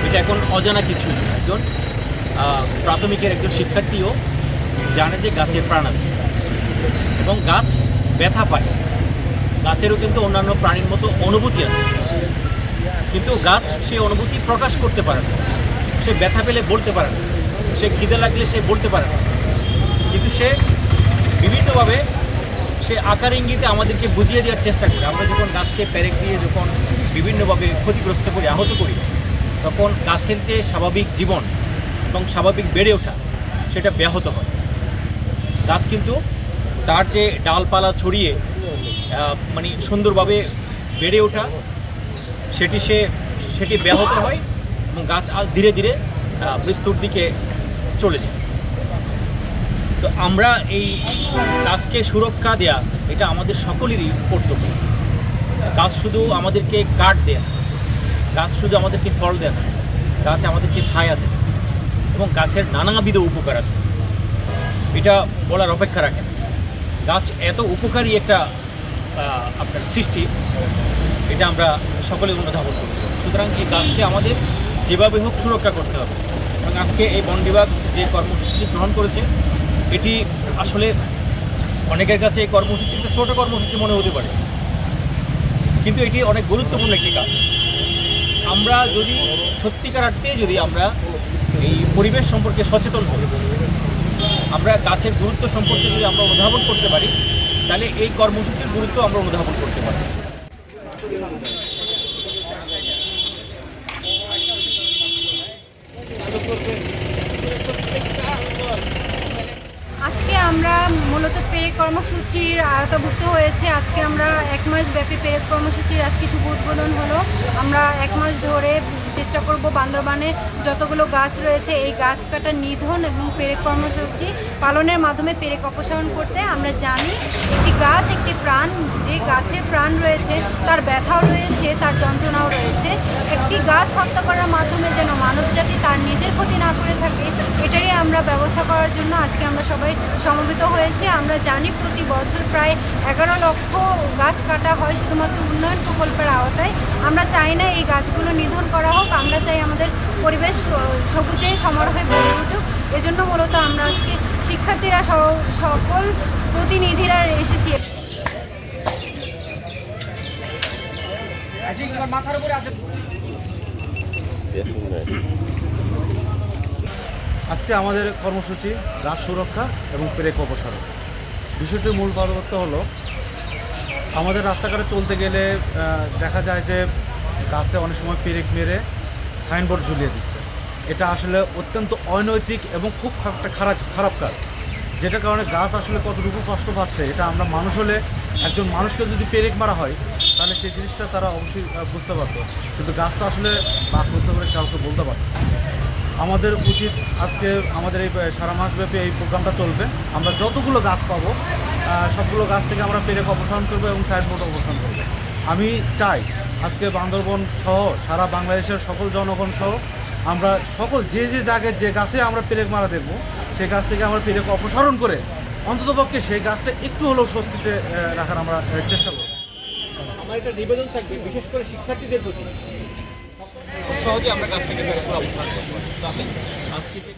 কিন্তু এখন অজানা কিছু একজন প্রাথমিকের একজন শিক্ষার্থীও জানে যে গাছের প্রাণ আছে। এবং গাছ ব্যথা পায়। গাছেরও কিন্তু অন্যান্য প্রাণীর মতো অনুভূতি আছে। কিন্তু গাছ সেই অনুভূতি প্রকাশ করতে পারে না। সে ব্যথা পেলে বলতে পারে না। সে খিদে লাগলে সে বলতে পারে না। কিন্তু সে বিভিন্নভাবে সে আকার ইঙ্গিতে আমাদেরকে বুঝিয়ে দেওয়ার চেষ্টা করে। আমরা যখন গাছকে পেরেক দিয়ে যখন বিভিন্নভাবে ক্ষতিগ্রস্ত করি, আহত করি, তখন গাছের যে স্বাভাবিক জীবন এবং স্বাভাবিক বেড়ে ওঠা, সেটা ব্যাহত হয়। গাছ কিন্তু তার যে ডালপালা ছড়িয়ে মানে সুন্দরভাবে বেড়ে ওঠা, সেটি সে, সেটি ব্যাহত হয় এবং গাছ আর ধীরে ধীরে মৃত্যুর দিকে চলে যায়। তো আমরা এই গাছকে সুরক্ষা দেয়া, এটা আমাদের সকলেরই কর্তব্য। গাছ শুধু আমাদেরকে কাঠ দেয় গাছ শুধু আমাদেরকে ফল দেয় না, গাছ আমাদেরকে ছায়া দেয়। এবং গাছের নানাবিধ উপকার আছে। এটা বলার অপেক্ষা রাখে না। গাছ এত উপকারী একটা আপনার সৃষ্টি, এটা আমরা সকলে অনুধাবন করি। সুতরাং এই গাছকে আমাদের যেভাবে হোক সুরক্ষা করতে হবে। এবং আজকে এই বন বিভাগ যে কর্মসূচিটি গ্রহণ করেছে, এটি আসলে অনেকের কাছে এই কর্মসূচি একটা ছোটো কর্মসূচি মনে হতে পারে। কিন্তু এটি অনেক গুরুত্বপূর্ণ একটি কাজ। আমরা যদি সত্যিকার অর্থে যদি আমরা এই পরিবেশ সম্পর্কে সচেতন হই, আমরা গাছের গুরুত্ব সম্পর্কে যদি আমরা অনুধাবন করতে পারি, তাহলে এই কর্মসূচির গুরুত্ব আমরা অনুধাবন করতে পারি আজকে আমরা মূলত পেরেক কর্মসূচির আওতাভুক্ত হয়েছে। আজকে আমরা এক মাস ব্যাপী পেরেক কর্মসূচির আজকে শুভ উদ্বোধন হলো। আমরা এক মাস ধরে চেষ্টা করব বান্দরবানে যতগুলো গাছ রয়েছে, এই গাছ কাটার নিধন এবং পেরেক কর্মসূচি পালনের মাধ্যমে পেরেক অপসারণ করতে। আমরা জানি একটি গাছ, একটি প্রাণ প্রাণ রয়েছে, তার ব্যথাও রয়েছে, তার যন্ত্রণাও রয়েছে। একটি গাছ হত্যা করার মাধ্যমে যেন মানবজাতি তার নিজের ক্ষতি না করে থাকে এটারই আমরা ব্যবস্থা করার জন্য আজকে আমরা সবাই সমবেত হয়েছি। আমরা জানি প্রতি বছর প্রায় এগারো লক্ষ গাছ কাটা হয় শুধুমাত্র উন্নয়ন প্রকল্পের আওতায়। আমরা চাই না এই গাছগুলো নিধন করা হোক, আমরা চাই আমাদের পরিবেশ সবুজে সমারোহে বেড়ে উঠুক। এজন্য মূলত আমরা আজকে শিক্ষার্থীরা সকল প্রতিনিধিরা এসেছি। আজকে আমাদের কর্মসূচি গাছ সুরক্ষা এবং পেরেক অপসারণ। বিষয়টির মূল পরিবর্তন হলো আমাদের রাস্তাঘাটে চলতে গেলে দেখা যায় যে গাছে অনেক সময় পেরেক মেরে সাইনবোর্ড ঝুলিয়ে দিচ্ছে। এটা আসলে অত্যন্ত অনৈতিক এবং খুব একটা খারাপ খারাপ কাজ। যেটার কারণে গাছ আসলে কতটুকু কষ্ট পাচ্ছে এটা আমরা মানুষ হলে একজন মানুষকে যদি পেরেক মারা হয় তাহলে সেই জিনিসটা তারা অবশ্যই বুঝতে পারতো। কিন্তু গাছ তো আসলে বাক করতে পারে কাউকে বলতে পারছে না। আমাদের উচিত আজকে আমাদের এই সারা মাসব্যাপী এই প্রোগ্রামটা চলবে। আমরা যতগুলো গাছ পাবো সবগুলো গাছ থেকে আমরা পেরেক অপসারণ করব এবং সাইনবোর্ড অপসারণ করব। আমি চাই আজকে বান্দরবন সহ, সারা বাংলাদেশের সকল জনগণ সহ, আমরা সকল যে যে জায়গায় যে গাছে আমরা পেরেক মারা দেখব সেই গাছ থেকে আমরা পেরেক অপসারণ করে অন্ততপক্ষে সেই গাছটা একটু হলেও স্বস্তিতে রাখার আমরা চেষ্টা করব। আমার একটা নিবেদন থাকবে বিশেষ করে শিক্ষার্থীদের প্রতি। খুব সহজে আমরা গাছ থেকে অবসান আজকে যে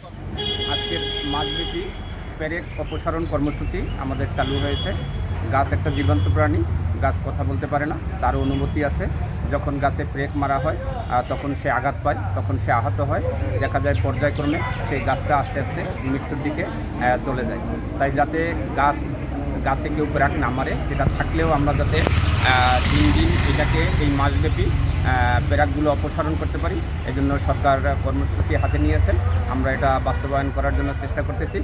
আজকের মাসব্যাপী পেরেক অপসারণ কর্মসূচি আমাদের চালু হয়েছে। গাছ একটা জীবন্ত প্রাণী গাছ কথা বলতে পারে না তারও অনুমতি আছে। যখন গাছে পেরেক মারা হয় তখন সে আঘাত পায় তখন সে আহত হয়। দেখা যায় পর্যায়ক্রমে সেই গাছটা আস্তে আস্তে মৃত্যুর দিকে চলে যায়। তাই যাতে গাছ গাছে কেউ পেরাক না মারে এটা থাকলেও আমরা যাতে দিন দিন এটাকে এই মাসব্যাপী পেরাকগুলো অপসারণ করতে পারি। এজন্য জন্য সরকার কর্মসূচি হাতে নিয়েছেন। আমরা এটা বাস্তবায়ন করার জন্য চেষ্টা করতেছি।